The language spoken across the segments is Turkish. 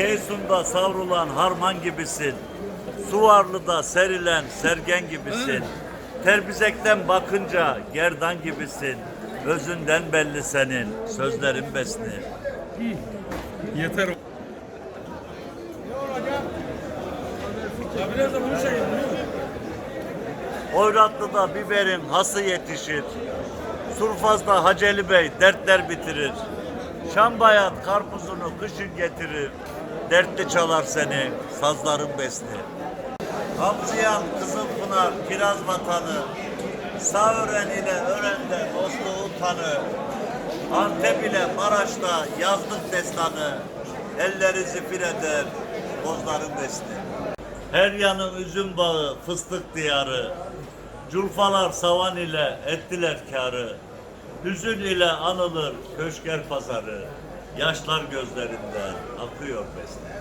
Keysun'da savrulan harman gibisin. Suvarlı'da serilen sergen gibisin. Terbizekten bakınca gerdan gibisin. Özünden belli senin, sözlerin besni. Yeter. Ya biraz da bunu çekin. Oyratlı'da biberin hası yetişir. Surfaz'da Haceli Bey dertler bitirir. Şambayat karpuzunu kışın getirir. Dertli çalar seni, sazların besni. Hamziyan Kızılpınar kiraz vatanı. Sağören ile Ören'de dostluğu tanı. Antep ile Maraş'ta yazlık destanı. Elleri zifir eder, bozların besni. Her yanı üzüm bağı, fıstık diyarı. Culfalar savan ile ettiler kârı. Hüzün ile anılır köşker pazarı. Yaşlar gözlerinden akıyor besne.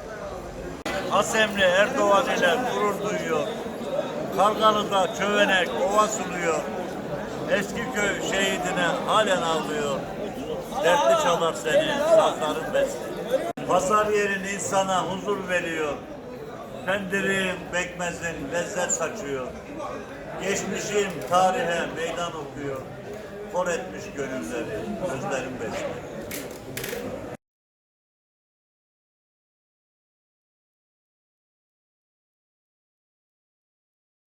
Asemli Erdoğan ile gurur duyuyor. Kargalı'da çövenek ova sunuyor. Eski köy şehidine halen ağlıyor. Dertli çalar seni, sazların besle. Pazar yerin insana huzur veriyor. Pendirin, bekmezin lezzet saçıyor. Geçmişim tarihe meydan okuyor kor etmiş gönülleri. Özlerim benim.